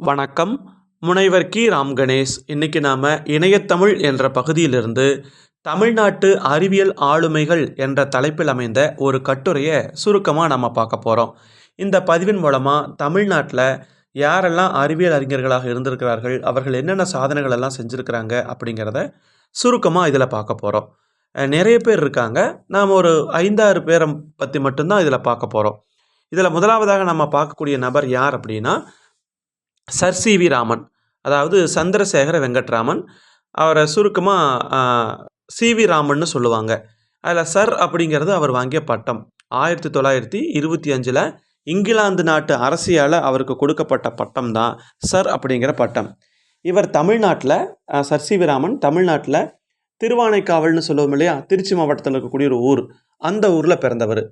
வணக்கம். முனைவர் கி. ராம் கணேஷ் இன்னைக்கு நாம் இணையத்தமிழ் என்ற பகுதியிலிருந்து தமிழ்நாட்டு அறிவியல் ஆளுமைகள் என்ற தலைப்பில் அமைந்த ஒரு கட்டுரையை சுருக்கமாக நம்ம பார்க்க போகிறோம் இந்த பதிவின் மூலமாக தமிழ்நாட்டில் யாரெல்லாம் அறிவியல் அறிஞர்களாக இருந்திருக்கிறார்கள் அவர்கள் என்னென்ன சாதனைகள் எல்லாம் செஞ்சுருக்கிறாங்க அப்படிங்கிறத சுருக்கமாக இதில் பார்க்க போகிறோம் நிறைய பேர் இருக்காங்க. நாம் ஒரு ஐந்தாறு பேரை பற்றி மட்டும்தான் இதில் பார்க்க போகிறோம் இதில் முதலாவதாக நம்ம பார்க்கக்கூடிய நபர் யார் அப்படின்னா சர் சி வி ராமன் அதாவது சந்திரசேகர வெங்கட்ராமன் அவரை சுருக்கமாக சி வி ராமன்னு சொல்லுவாங்க. அதில் சர் அப்படிங்கிறது அவர் வாங்கிய பட்டம். ஆயிரத்தி தொள்ளாயிரத்தி இருபத்தி அஞ்சில் இங்கிலாந்து நாட்டு அரசியால் அவருக்கு கொடுக்கப்பட்ட பட்டம் தான் சர் அப்படிங்கிற பட்டம். இவர் தமிழ்நாட்டில் சர் சி வி ராமன் தமிழ்நாட்டில் திருவானைக்காவல்னு சொல்லுவோம் இல்லையா? திருச்சி மாவட்டத்தில் இருக்கக்கூடிய ஒரு ஊர். அந்த ஊரில் பிறந்தவர்.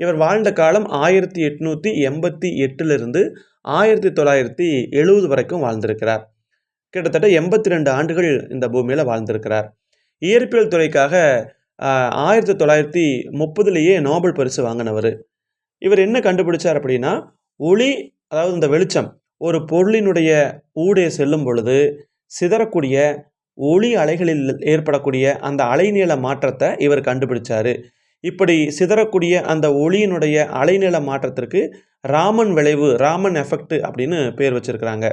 இவர் வாழ்ந்த காலம் ஆயிரத்தி எட்நூற்றி எண்பத்தி எட்டிலிருந்து ஆயிரத்தி தொள்ளாயிரத்தி எழுபது வரைக்கும் வாழ்ந்திருக்கிறார். கிட்டத்தட்ட எண்பத்தி ரெண்டு ஆண்டுகள் இந்த பூமியில் வாழ்ந்திருக்கிறார். இயற்பியல் துறைக்காக ஆயிரத்தி தொள்ளாயிரத்தி முப்பதுலேயே நோபல் பரிசு வாங்கினவர். இவர் என்ன கண்டுபிடிச்சார் அப்படின்னா ஒளி அதாவது இந்த வெளிச்சம் ஒரு பொருளினுடைய ஊடே செல்லும் பொழுது சிதறக்கூடிய ஒளி அலைகளில் ஏற்படக்கூடிய அந்த அலைநீள மாற்றத்தை இவர் கண்டுபிடிச்சார். இப்படி சிதறக்கூடிய அந்த ஒளியினுடைய அலைநில மாற்றத்திற்கு ராமன் விளைவு ராமன் எஃபெக்ட் அப்படின்னு பேர் வச்சிருக்கிறாங்க.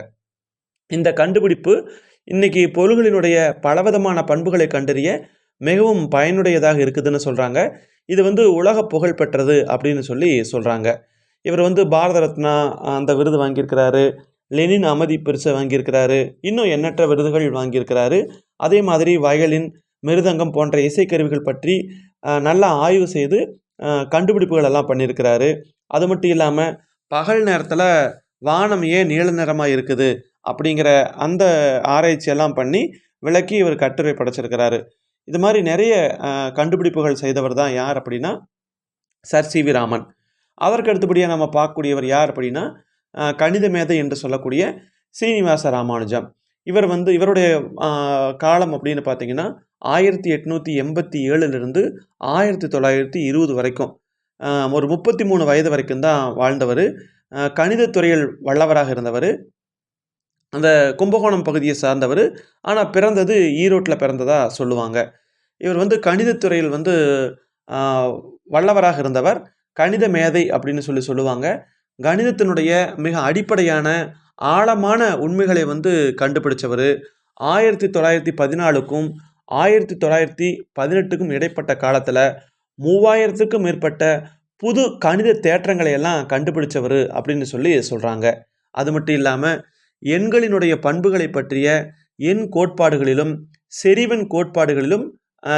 இந்த கண்டுபிடிப்பு இன்னைக்கு பொருள்களினுடைய பலவிதமான பண்புகளை கண்டறிய மிகவும் பயனுடையதாக இருக்குதுன்னு சொல்கிறாங்க இது வந்து உலக புகழ் பெற்றது அப்படின்னு சொல்லி சொல்கிறாங்க இவர் வந்து பாரத ரத்னா அந்த விருது வாங்கியிருக்கிறாரு. லெனின் அமதி பெருசை வாங்கியிருக்கிறாரு. இன்னும் எண்ணற்ற விருதுகள் வாங்கியிருக்கிறாரு. அதே மாதிரி வயலின் மிருதங்கம் போன்ற இசைக்கருவிகள் பற்றி நல்லா ஆய்வு செய்து கண்டுபிடிப்புகள் எல்லாம் பண்ணியிருக்கிறாரு. அது மட்டும் இல்லாமல் பகல் நேரத்தில் வானம் ஏன் நீல நிறமாக இருக்குது? அப்படிங்கிற அந்த ஆராய்ச்சியெல்லாம் பண்ணி விளக்கி இவர் கட்டுரை படைச்சிருக்கிறாரு. இது மாதிரி நிறைய கண்டுபிடிப்புகள் செய்தவர் தான் யார் அப்படின்னா சர் சி வி ராமன். அதற்கு அடுத்தபடியாக நம்ம பார்க்கக்கூடியவர் யார் அப்படின்னா கணித மேதை என்று சொல்லக்கூடிய சீனிவாச ராமானுஜம். இவர் வந்து இவருடைய காலம் அப்படின்னு பார்த்தீங்கன்னா ஆயிரத்தி எட்நூற்றி எண்பத்தி ஏழுலேருந்து ஆயிரத்தி தொள்ளாயிரத்தி இருபது வரைக்கும். ஒரு முப்பத்தி மூணு வயது வரைக்கும் தான் வாழ்ந்தவர். கணிதத்துறையில் வல்லவராக இருந்தவர். அந்த கும்பகோணம் பகுதியை சார்ந்தவர். ஆனால் பிறந்தது ஈரோட்டில் பிறந்ததாக சொல்லுவாங்க. இவர் வந்து கணிதத்துறையில் வந்து வல்லவராக இருந்தவர். கணித மேதை அப்படின்னு சொல்லி சொல்லுவாங்க. கணிதத்தினுடைய மிக அடிப்படையான ஆழமான உண்மைகளை வந்து கண்டுபிடிச்சவர். ஆயிரத்தி தொள்ளாயிரத்தி பதினாலுக்கும் ஆயிரத்தி தொள்ளாயிரத்தி பதினெட்டுக்கும் இடைப்பட்ட காலத்தில் மூவாயிரத்துக்கும் மேற்பட்ட புது கணித தேற்றங்களை எல்லாம் கண்டுபிடிச்சவர் அப்படின்னு சொல்லி சொல்கிறாங்க அது மட்டும் இல்லாமல் எண்களினுடைய பண்புகளை பற்றிய எண் கோட்பாடுகளிலும் செறிவன் கோட்பாடுகளிலும்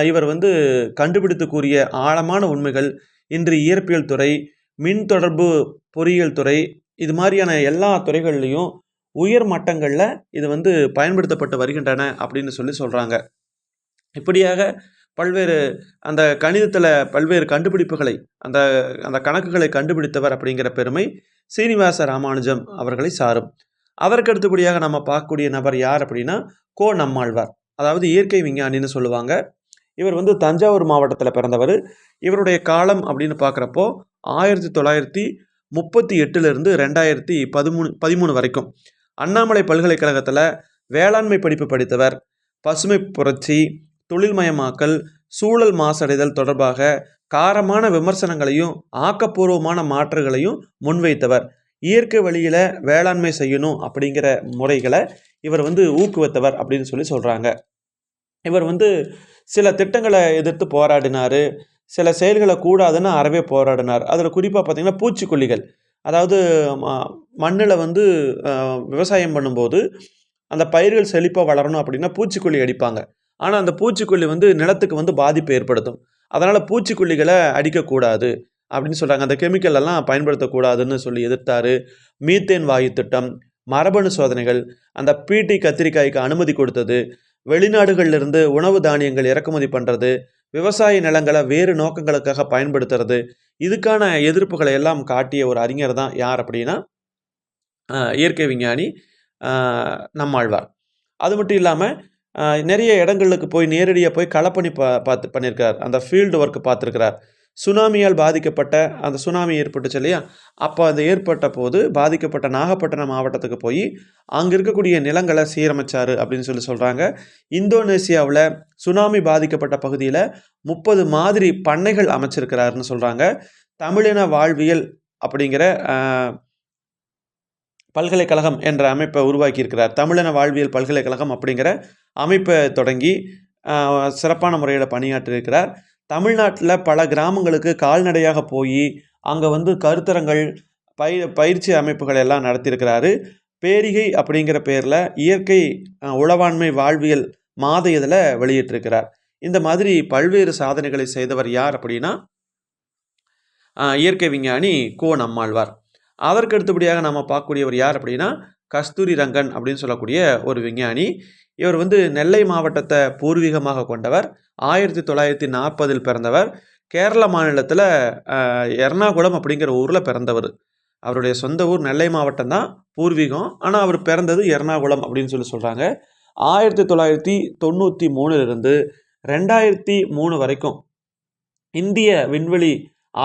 இவர் வந்து கண்டுபிடித்து கூறிய ஆழமான உண்மைகள் இன்று இயற்பியல் துறை மின் தொடர்பு பொறியியல் துறை இது மாதிரியான எல்லா துறைகள்லையும் உயர் மட்டங்களில் இது வந்து பயன்படுத்தப்பட்டு வருகின்றன அப்படின்னு சொல்லி சொல்கிறாங்க இப்படியாக பல்வேறு அந்த கணிதத்தில் பல்வேறு கண்டுபிடிப்புகளை அந்த அந்த கணக்குகளை கண்டுபிடித்தவர் அப்படிங்கிற பெருமை சீனிவாச ராமானுஜம் அவர்களை சாரும். அவருக்கு அடுத்தபடியாக நம்ம பார்க்கக்கூடிய நபர் யார் அப்படின்னா கோ நம்மாழ்வார். அதாவது இயற்கை விஞ்ஞானின்னு சொல்லுவாங்க. இவர் வந்து தஞ்சாவூர் மாவட்டத்தில் பிறந்தவர். இவருடைய காலம் அப்படின்னு பார்க்குறப்போ ஆயிரத்தி தொள்ளாயிரத்தி முப்பத்தி எட்டுலேருந்து ரெண்டாயிரத்தி பதிமூணு பதிமூணு வரைக்கும். அண்ணாமலை பல்கலைக்கழகத்தில் வேளாண்மை படிப்பு படித்தவர் பசுமை புரட்சி தொழில்மயமாக்கல் சூழல் மாசடைதல் தொடர்பாக காரமான விமர்சனங்களையும் ஆக்கப்பூர்வமான மாற்றுகளையும் முன்வைத்தவர். இயற்கை வழியில் வேளாண்மை செய்யணும் அப்படிங்கிற முறைகளை இவர் வந்து ஊக்குவித்தவர் அப்படின்னு சொல்லி சொல்கிறாங்க இவர் வந்து சில திட்டங்களை எதிர்த்து போராடினார். சில செயல்களை கூடாதுன்னு அறவே போராடினார். அதில் குறிப்பாக பார்த்திங்கன்னா பூச்சிக்கொல்லிகள். அதாவது மண்ணில் வந்து விவசாயம் பண்ணும்போது அந்த பயிர்கள் செழிப்பாக வளரணும் அப்படின்னா பூச்சிக்கொல்லி அடிப்பாங்க. ஆனால் அந்த பூச்சிக்கொல்லி வந்து நிலத்துக்கு வந்து பாதிப்பு ஏற்படுத்தும். அதனால் பூச்சிக்கொல்லிகளை அடிக்கக்கூடாது அப்படின்னு சொல்கிறாங்க அந்த கெமிக்கல் எல்லாம் பயன்படுத்தக்கூடாதுன்னு சொல்லி எதிர்த்தார். மீத்தேன் வாயு திட்டம் மரபணு சோதனைகள் அந்த பீட்டி கத்திரிக்காய்க்கு அனுமதி கொடுத்தது வெளிநாடுகளிலிருந்து உணவு தானியங்கள் இறக்குமதி பண்ணுறது விவசாய நிலங்களை வேறு நோக்கங்களுக்காக பயன்படுத்துறது இதுக்கான எதிர்ப்புகளை எல்லாம் காட்டிய ஒரு அறிஞர் தான் யார் அப்படின்னா இயற்கை விஞ்ஞானி நம்மாழ்வார். அது மட்டும் இல்லாமல் நிறைய இடங்களுக்கு போய் நேரடியாக போய் களப்பணி பா பார்த்து பண்ணியிருக்கார் அந்த ஃபீல்டு ஒர்க் பார்த்துருக்கிறார். சுனாமியால் பாதிக்கப்பட்ட அந்த சுனாமி ஏற்பட்டுச்சு இல்லையா? அப்போ அது ஏற்பட்ட போது பாதிக்கப்பட்ட நாகப்பட்டினம் மாவட்டத்துக்கு போய் அங்கே இருக்கக்கூடிய நிலங்களை சீரமைச்சார் அப்படின்னு சொல்லி சொல்கிறாங்க இந்தோனேசியாவில் சுனாமி பாதிக்கப்பட்ட பகுதியில் முப்பது மாதிரி பண்ணைகள் அமைச்சிருக்கிறாருன்னு சொல்கிறாங்க தமிழின வாழ்வியல் அப்படிங்கிற பல்கலைக்கழகம் என்ற அமைப்பை உருவாக்கியிருக்கிறார். தமிழின வாழ்வியல் பல்கலைக்கழகம் அப்படிங்கிற அமைப்பை தொடங்கி சிறப்பான முறையில் பணியாற்றியிருக்கிறார். தமிழ்நாட்டில் பல கிராமங்களுக்கு கால்நடையாக போய் அங்கே வந்து கருத்தரங்கள் பயிர் பயிற்சி அமைப்புகள் எல்லாம் நடத்தியிருக்கிறாரு. பேரிகை அப்படிங்கிற பேரில் இயற்கை உளவாண்மை வாழ்வியல் மாத இதில் வெளியிட்டிருக்கிறார். இந்த மாதிரி பல்வேறு சாதனைகளை செய்தவர் யார் அப்படின்னா இயற்கை விஞ்ஞானி கோ நம்மாழ்வார். அதற்கு அடுத்தபடியாக நம்ம பார்க்கக்கூடியவர் யார் அப்படின்னா கஸ்தூரி ரங்கன் அப்படின்னு சொல்லக்கூடிய ஒரு விஞ்ஞானி. இவர் வந்து நெல்லை மாவட்டத்தை பூர்வீகமாக கொண்டவர் ஆயிரத்தி தொள்ளாயிரத்தி நாற்பதில் பிறந்தவர் கேரள மாநிலத்தில் எர்ணாகுளம் அப்படிங்கிற ஊரில் பிறந்தவர். அவருடைய சொந்த ஊர் நெல்லை மாவட்டம் தான் பூர்வீகம். ஆனால் அவர் பிறந்தது எர்ணாகுளம் அப்படின்னு சொல்லி சொல்கிறாங்க ஆயிரத்தி தொள்ளாயிரத்தி தொண்ணூற்றி மூணுலேருந்து ரெண்டாயிரத்தி மூணு வரைக்கும் இந்திய விண்வெளி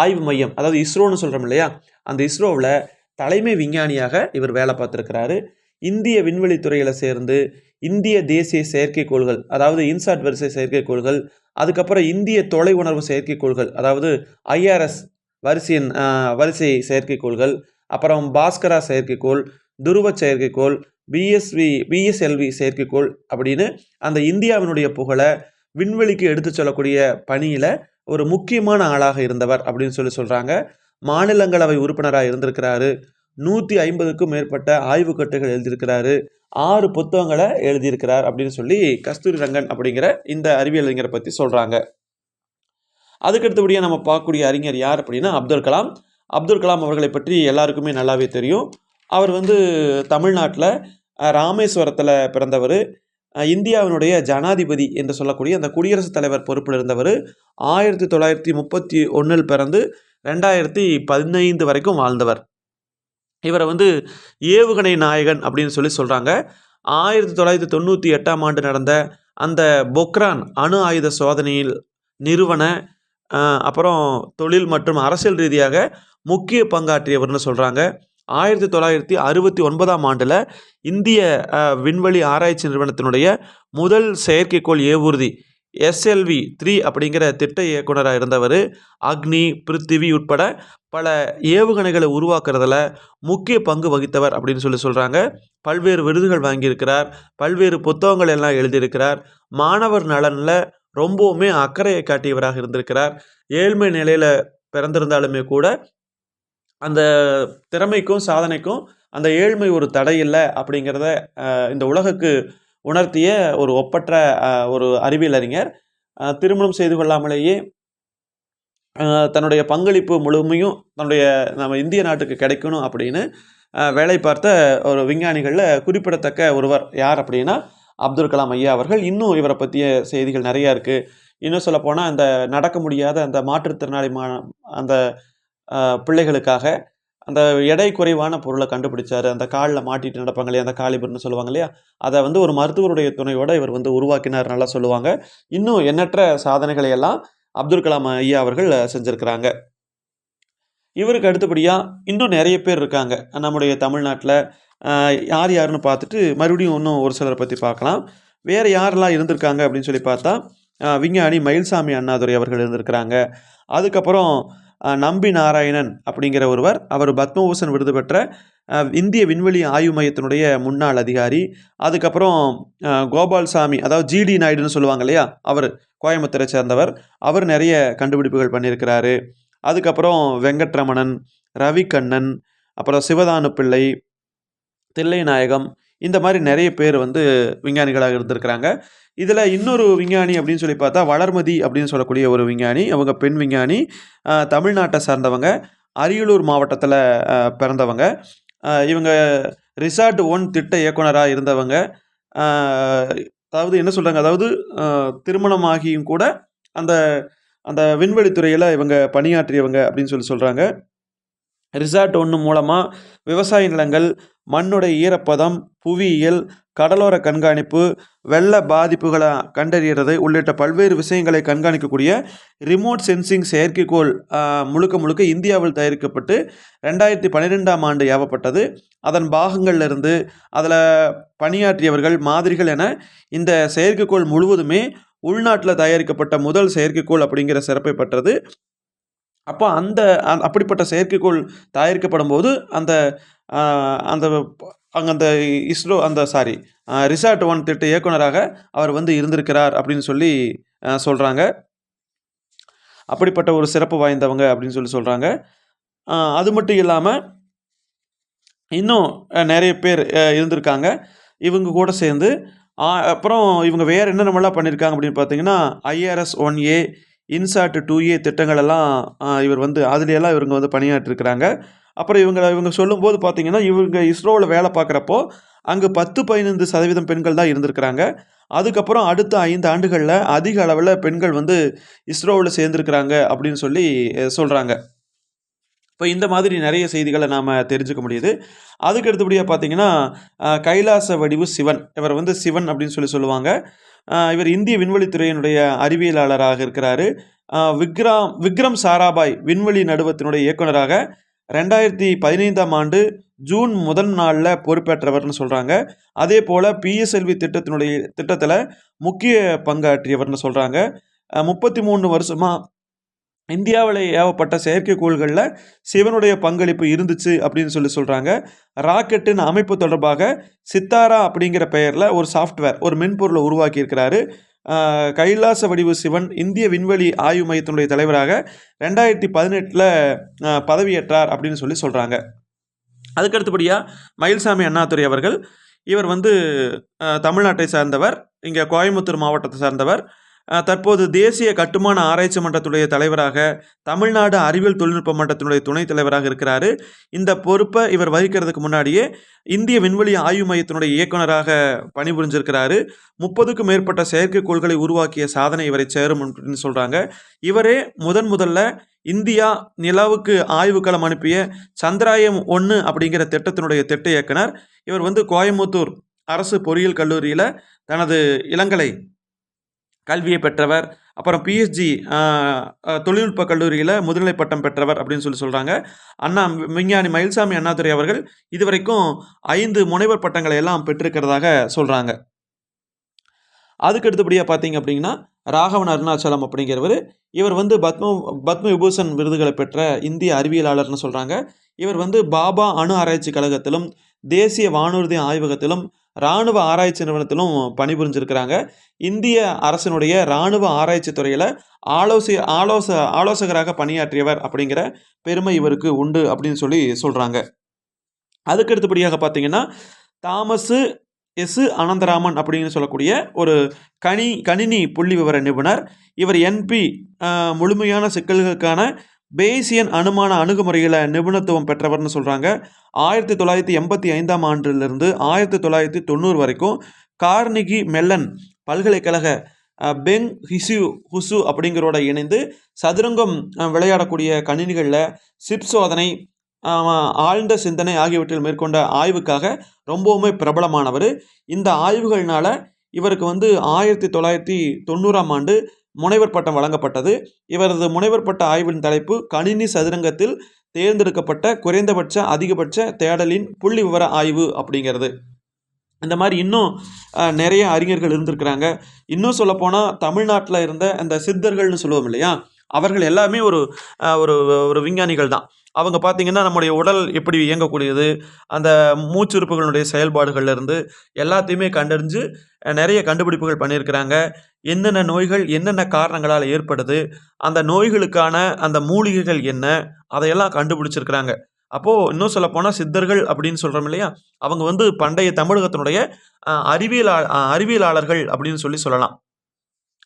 ஆய்வு மையம் அதாவது இஸ்ரோன்னு சொல்கிறோம் இல்லையா? அந்த இஸ்ரோவில் தலைமை விஞ்ஞானியாக இவர் வேலை பார்த்துருக்கிறாரு. இந்திய விண்வெளி துறையில் சேர்ந்து இந்திய தேசிய செயற்கைக்கோள்கள் அதாவது இன்சாட் வரிசை செயற்கைக்கோள்கள் அதுக்கப்புறம் இந்திய தொலை உணர்வு செயற்கைக்கோள்கள் அதாவது ஐஆர்எஸ் வரிசையின் வரிசை செயற்கைக்கோள்கள் அப்புறம் பாஸ்கரா செயற்கைக்கோள் துருவ செயற்கைக்கோள் பிஎஸ்வி பிஎஸ்எல்வி செயற்கைக்கோள் அப்படின்னு அந்த இந்தியாவினுடைய புகழை விண்வெளிக்கு எடுத்துச் சொல்லக்கூடிய பணியில் ஒரு முக்கியமான ஆளாக இருந்தவர் அப்படின்னு சொல்லி சொல்கிறாங்க மாநிலங்களவை உறுப்பினராக இருந்திருக்கிறாரு. நூற்றி ஐம்பதுக்கும் மேற்பட்ட ஆய்வுக்கட்டுகள் எழுதியிருக்கிறாரு. ஆறு புத்தகங்களை எழுதியிருக்கிறார் அப்படின்னு சொல்லி கஸ்தூரி ரங்கன் அப்படிங்கிற இந்த அறிவியல் அறிஞரை பற்றி சொல்கிறாங்க அதுக்கடுத்தபடியாக நம்ம பார்க்கக்கூடிய அறிஞர் யார் அப்படின்னா அப்துல் கலாம். அப்துல் கலாம் அவர்களை பற்றி எல்லாருக்குமே நல்லாவே தெரியும். அவர் வந்து தமிழ்நாட்டில் ராமேஸ்வரத்தில் பிறந்தவர். இந்தியாவினுடைய ஜனாதிபதி என்று சொல்லக்கூடிய அந்த குடியரசுத் தலைவர் பொறுப்பில் இருந்தவர். ஆயிரத்தி தொள்ளாயிரத்தி முப்பத்தி ஒன்றில் பிறந்து ரெண்டாயிரத்தி பதினைந்து வரைக்கும் வாழ்ந்தவர். இவரை வந்து ஏவுகணை நாயகன் அப்படின்னு சொல்லி சொல்கிறாங்க ஆயிரத்தி தொள்ளாயிரத்தி தொண்ணூற்றி எட்டாம் ஆண்டு நடந்த அந்த பொக்ரான் அணு ஆயுத சோதனையில் நிறுவன அப்புறம் தொழில் மற்றும் அரசியல் ரீதியாக முக்கிய பங்காற்றியவர்னு சொல்கிறாங்க ஆயிரத்தி தொள்ளாயிரத்தி அறுபத்தி ஒன்பதாம் ஆண்டில் இந்திய விண்வெளி ஆராய்ச்சி நிறுவனத்தினுடைய முதல் செயற்கைக்கோள் ஏவூர்தி எஸ்எல்வி த்ரீ அப்படிங்கிற திட்ட இயக்குனராக இருந்தவர் அக்னி பிருத்திவி உட்பட பல ஏவுகணைகளை உருவாக்குறதுல முக்கிய பங்கு வகித்தவர் அப்படின்னு சொல்லி சொல்கிறாங்க பல்வேறு விருதுகள் வாங்கியிருக்கிறார். பல்வேறு புத்தகங்கள் எல்லாம் எழுதியிருக்கிறார். மாணவர் நலனில் ரொம்பவுமே அக்கறையை காட்டியவராக இருந்திருக்கிறார். ஏழ்மை நிலையில் பிறந்திருந்தாலுமே கூட அந்த திறமைக்கும் சாதனைக்கும் அந்த ஏழ்மை ஒரு தடை இல்லை அப்படிங்கிறத இந்த உலகுக்கு உணர்த்திய ஒரு ஒப்பற்ற ஒரு அறிவியல் அறிஞர். திருமணம் செய்து கொள்ளாமலேயே தன்னுடைய பங்களிப்பு முழுமையும் தன்னுடைய நம்ம இந்திய நாட்டுக்கு கிடைக்கணும் அப்படின்னு வேலை பார்த்த ஒரு விஞ்ஞானிகளில் குறிப்பிடத்தக்க ஒருவர் யார் அப்படின்னா அப்துல் கலாம் ஐயா அவர்கள். இன்னும் இவரை பற்றிய செய்திகள் நிறையா இருக்குது இன்னும் சொல்லப்போனால் அந்த நடக்க முடியாத அந்த மாற்றுத்திறனாளி மா அந்த பிள்ளைகளுக்காக அந்த எடை குறைவான பொருளை கண்டுபிடிச்சார். அந்த காலில் மாட்டிட்டு நடப்பாங்க இல்லையா? அந்த காலிபர்னு சொல்லுவாங்க இல்லையா? அதை வந்து ஒரு மருத்துவருடைய துணையோட இவர் வந்து உருவாக்கினார் நல்லா சொல்லுவாங்க. இன்னும் எண்ணற்ற சாதனைகளை எல்லாம் அப்துல் கலாம் ஐயா அவர்கள் செஞ்சுருக்கிறாங்க. இவருக்கு அடுத்தபடியாக இன்னும் நிறைய பேர் இருக்காங்க. நம்முடைய தமிழ்நாட்டில் யார் யாருன்னு பார்த்துட்டு மறுபடியும் இன்னும் ஒரு சிலரை பற்றி பார்க்கலாம். வேறு யாரெல்லாம் இருந்திருக்காங்க அப்படின்னு சொல்லி பார்த்தா விஞ்ஞானி மயில்சாமி அண்ணாதுரை அவர்கள் இருந்திருக்கிறாங்க. அதுக்கப்புறம் நம்பி நாராயணன் அப்படிங்கிற ஒருவர் அவர் பத்மபூஷன் விருது பெற்ற இந்திய விண்வெளி ஆய்வு மையத்தினுடைய முன்னாள் அதிகாரி அதுக்கப்புறம் கோபால்சாமி அதாவது ஜிடி நாயுடுன்னு சொல்லுவாங்க இல்லையா அவர் கோயம்புத்தூரை சேர்ந்தவர் அவர் நிறைய கண்டுபிடிப்புகள் பண்ணியிருக்கிறாரு. அதுக்கப்புறம் வெங்கட்ரமணன் ரவிக்கண்ணன் அப்புறம் சிவதானு பிள்ளை தில்லைநாயகம் இந்த மாதிரி நிறைய பேர் வந்து விஞ்ஞானிகளாக இருந்திருக்கிறாங்க. இதில் இன்னொரு விஞ்ஞானி அப்படின்னு சொல்லி பார்த்தா வளர்மதி அப்படின்னு சொல்லக்கூடிய ஒரு விஞ்ஞானி அவங்க பெண் விஞ்ஞானி தமிழ்நாட்டை சார்ந்தவங்க அரியலூர் மாவட்டத்தில் பிறந்தவங்க. இவங்க ரிசார்ட் ஒன் திட்ட இயக்குனராக இருந்தவங்க. அதாவது என்ன சொல்கிறாங்க அதாவது திருமணமாகியும் கூட அந்த அந்த விண்வெளித்துறையில் இவங்க பணியாற்றியவங்க அப்படின்னு சொல்லி சொல்கிறாங்க ரிசார்ட் ஒன்று மூலமாக விவசாய நிலங்கள் மண்ணுடைய ஈரப்பதம் புவியியல் கடலோர கண்காணிப்பு வெள்ள பாதிப்புகளை கண்டறியறது உள்ளிட்ட பல்வேறு விஷயங்களை கண்காணிக்கக்கூடிய ரிமோட் சென்சிங் செயற்கைக்கோள் முழுக்க முழுக்க இந்தியாவில் தயாரிக்கப்பட்டு ரெண்டாயிரத்தி பன்னிரெண்டாம் ஆண்டு ஏவப்பட்டது. அதன் பாகங்கள்லேருந்து அதில் பணியாற்றியவர்கள் மாதிரிகள் என இந்த செயற்கைக்கோள் முழுவதுமே உள்நாட்டில் தயாரிக்கப்பட்ட முதல் செயற்கைக்கோள் அப்படிங்கிற சிறப்பை பெற்றது. அப்போ அந்த அப்படிப்பட்ட செயற்கைக்கோள் தயாரிக்கப்படும் போது அந்த அந்த அங்கே அந்த இஸ்ரோ அந்த சாரி ரிசார்ட் ஒன் திட்ட இயக்குனராக அவர் வந்து இருந்திருக்கிறார் அப்படின்னு சொல்லி சொல்கிறாங்க அப்படிப்பட்ட ஒரு சிறப்பு வாய்ந்தவங்க அப்படின்னு சொல்லி சொல்கிறாங்க அது மட்டும் இல்லாமல் இன்னும் நிறைய பேர் இருந்திருக்காங்க. இவங்க கூட சேர்ந்து அப்புறம் இவங்க வேறு என்னென்னமெல்லாம் பண்ணியிருக்காங்க அப்படின்னு பார்த்தீங்கன்னா IRS one A INSAT two A திட்டங்கள் எல்லாம் இவர் வந்து அதுலையெல்லாம் இவங்க வந்து பணியாற்றிருக்கிறாங்க. அப்புறம் இவங்க இவங்க சொல்லும்போது பார்த்தீங்கன்னா இவங்க இஸ்ரோவில் வேலை பார்க்குறப்போ அங்கே பத்து பதினைந்து சதவீதம் பெண்கள் தான் இருந்திருக்கிறாங்க. அதுக்கப்புறம் அடுத்த ஐந்து ஆண்டுகளில் அதிக அளவில் பெண்கள் வந்து இஸ்ரோவில் சேர்ந்துருக்கிறாங்க அப்படின்னு சொல்லி சொல்கிறாங்க இப்போ இந்த மாதிரி நிறைய செய்திகளை நாம் தெரிஞ்சுக்க முடியுது. அதுக்கு அடுத்தபடியாக பார்த்தீங்கன்னா கைலாச வடிவு சிவன். இவர் வந்து சிவன் அப்படின்னு சொல்லி சொல்லுவாங்க. இவர் இந்திய விண்வெளித்துறையினுடைய அறிவியலாளராக இருக்கிறாரு. விக்ராம் விக்ரம் விக்ரம் சாராபாய் விண்வெளி நடுவத்தினுடைய இயக்குனராக ரெண்டாயிரத்தி பதினைந்தாம் ஆண்டு ஜூன் முதல் நாளில் பொறுப்பேற்றவர்னு சொல்கிறாங்க அதே போல் பிஎஸ்எல்வி திட்டத்தினுடைய திட்டத்தில் முக்கிய பங்காற்றியவர்னு சொல்கிறாங்க முப்பத்தி மூணு வருஷமாக இந்தியாவில் ஏவப்பட்ட செயற்கைக்கோள்களில் சிவனுடைய பங்களிப்பு இருந்துச்சு அப்படின்னு சொல்லி சொல்கிறாங்க ராக்கெட்டின் அமைப்பு தொடர்பாக சித்தாரா அப்படிங்கிற பெயரில் ஒரு சாஃப்ட்வேர் ஒரு மென்பொருளை உருவாக்கியிருக்கிறாரு. கைலாச வடிவு சிவன் இந்திய விண்வெளி ஆய்வு மையத்தினுடைய தலைவராக ரெண்டாயிரத்தி பதினெட்டில் பதவியேற்றார் அப்படின்னு சொல்லி சொல்கிறாங்க அதுக்கு அடுத்தபடியாக மயில்சாமி அண்ணாதுரை அவர்கள் இவர் வந்து தமிழ்நாட்டை சார்ந்தவர் இங்கே கோயம்புத்தூர் மாவட்டத்தை சார்ந்தவர். தற்போது தேசிய கட்டுமான ஆராய்ச்சி மன்றத்துடைய தலைவராக தமிழ்நாடு அறிவியல் தொழில்நுட்ப மன்றத்தினுடைய துணைத் தலைவராக இருக்கிறாரு. இந்த பொறுப்பை இவர் வகிக்கிறதுக்கு முன்னாடியே இந்திய விண்வெளி ஆய்வு மையத்தினுடைய இயக்குனராக பணிபுரிஞ்சிருக்கிறாரு. முப்பதுக்கும் மேற்பட்ட செயற்கைக்கோள்களை உருவாக்கிய சாதனை இவரை சேரும் அப்படின்னு சொல்கிறாங்க இவரே முதன் முதல்ல இந்தியா நிலாவுக்கு ஆய்வுக்களம் அனுப்பிய சந்திராயம் ஒன்று அப்படிங்கிற திட்டத்தினுடைய திட்ட இயக்குனர். இவர் வந்து கோயம்புத்தூர் அரசு பொறியியல் கல்லூரியில் தனது இளங்கலை கல்வியை பெற்றவர். அப்புறம் பிஎஸ்ஜி தொழில்நுட்ப கல்லூரியில் முதுநிலை பட்டம் பெற்றவர் அப்படின்னு சொல்லி சொல்கிறாங்க அண்ணா விஞ்ஞானி மயில்சாமி அண்ணாதுரை அவர்கள் இதுவரைக்கும் ஐந்து முனைவர் பட்டங்களை எல்லாம் பெற்றிருக்கிறதாக சொல்கிறாங்க அதுக்கு அடுத்தபடியாக பார்த்தீங்க அப்படின்னா ராகவன் அருணாச்சலம் அப்படிங்கிறவர். இவர் வந்து பத்ம பத்ம விபூஷன் விருதுகளை பெற்ற இந்திய அறிவியலாளர்னு சொல்கிறாங்க இவர் வந்து பாபா அணு ஆராய்ச்சி கழகத்திலும் தேசிய வானூர்தி ஆய்வகத்திலும் இராணுவ ஆராய்ச்சி நிறுவனத்திலும் பணிபுரிஞ்சிருக்கிறாங்க. இந்திய அரசினுடைய இராணுவ ஆராய்ச்சி துறையில் ஆலோசி ஆலோச ஆலோசகராக பணியாற்றியவர் அப்படிங்கிற பெருமை இவருக்கு உண்டு அப்படின்னு சொல்லி சொல்கிறாங்க அதுக்கு அடுத்தபடியாக பார்த்தீங்கன்னா தாமஸு எஸ் அனந்தராமன் அப்படின்னு சொல்லக்கூடிய ஒரு கணி கணினி புள்ளி விவர நிபுணர். இவர் என்பி முழுமையான சிக்கல்களுக்கான பேசியன் அனுமான அணுகுமுறையில் நிபுணத்துவம் பெற்றவர்னு சொல்கிறாங்க ஆயிரத்தி தொள்ளாயிரத்தி எண்பத்தி ஐந்தாம் ஆண்டிலிருந்து ஆயிரத்தி தொள்ளாயிரத்தி தொண்ணூறு வரைக்கும் கார்னிகி மெல்லன் பல்கலைக்கழக பெங் ஹிசு ஹுசு அப்படிங்கிறோட இணைந்து சதுரங்கம் விளையாடக்கூடிய கணினிகளில் சிப் சோதனை ஆழ்ந்த சிந்தனை ஆகியவற்றில் மேற்கொண்ட ஆய்வுக்காக ரொம்பவுமே பிரபலமானவர். இந்த ஆய்வுகள்னால இவருக்கு வந்து ஆயிரத்தி தொள்ளாயிரத்தி தொண்ணூறாம் ஆண்டு முனைவர் பட்டம் வழங்கப்பட்டது. இவரது முனைவர் பட்ட ஆய்வின் தலைப்பு கணினி சதுரங்கத்தில் தேர்ந்தெடுக்கப்பட்ட குறைந்தபட்ச அதிகபட்ச தேடலின் புள்ளி விவர ஆய்வு அப்படிங்கிறது. இந்த மாதிரி இன்னும் நிறைய அறிஞர்கள் இருந்திருக்கிறாங்க. இன்னும் சொல்லப்போனால் தமிழ்நாட்டில் இருந்த அந்த சித்தர்கள்னு சொல்லுவோம் இல்லையா? அவர்கள் எல்லாமே ஒரு ஒரு ஒரு விஞ்ஞானிகள் தான். அவங்க பார்த்திங்கன்னா நம்முடைய உடல் எப்படி இயங்கக்கூடியது அந்த மூச்சுறுப்புகளுடைய செயல்பாடுகள்லேருந்து எல்லாத்தையுமே கண்டறிஞ்சு நிறைய கண்டுபிடிப்புகள் பண்ணியிருக்கிறாங்க. என்னென்ன நோய்கள் என்னென்ன காரணங்களால் ஏற்படுது அந்த நோய்களுக்கான அந்த மூலிகைகள் என்ன அதையெல்லாம் கண்டுபிடிச்சிருக்கிறாங்க. அப்போது இன்னும் சொல்லப்போனால் சித்தர்கள் அப்படின்னு சொல்கிறோம் இல்லையா? அவங்க வந்து பண்டைய தமிழகத்தினுடைய அறிவியலா அறிவியலாளர்கள் அப்படின்னு சொல்லி சொல்லலாம்.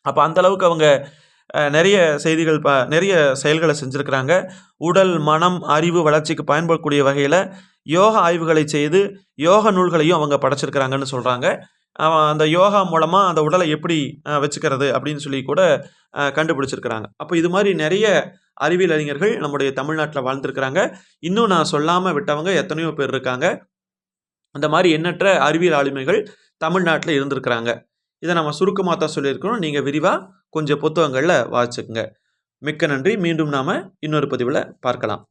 அப்போ அந்த அளவுக்கு அவங்க நிறைய செய்திகள் ப நிறைய செயல்களை செஞ்சுருக்கிறாங்க. உடல் மனம் அறிவு வளர்ச்சிக்கு பயன்படக்கூடிய வகையில் யோக ஆய்வுகளை செய்து யோக நூல்களையும் அவங்க படைச்சிருக்கிறாங்கன்னு சொல்கிறாங்க அவன் அந்த யோகா மூலமாக அந்த உடலை எப்படி வச்சுக்கிறது அப்படின்னு சொல்லி கூட கண்டுபிடிச்சிருக்கிறாங்க. அப்போ இது மாதிரி நிறைய அறிவியல் அறிஞர்கள் நம்முடைய தமிழ்நாட்டில் வாழ்ந்துருக்கிறாங்க. இன்னும் நான் சொல்லாமல் விட்டவங்க எத்தனையோ பேர் இருக்காங்க. அந்த மாதிரி எண்ணற்ற அறிவியல் ஆளுமைகள் தமிழ்நாட்டில் இருந்திருக்கிறாங்க. இதை நம்ம சுருக்கமாக தான் சொல்லியிருக்கிறோம். நீங்கள் விரிவாக கொஞ்சம் புத்தகங்களில் வாசிச்சுக்குங்க. மிக்க நன்றி. மீண்டும் நாம் இன்னொரு பதிவில் பார்க்கலாம்.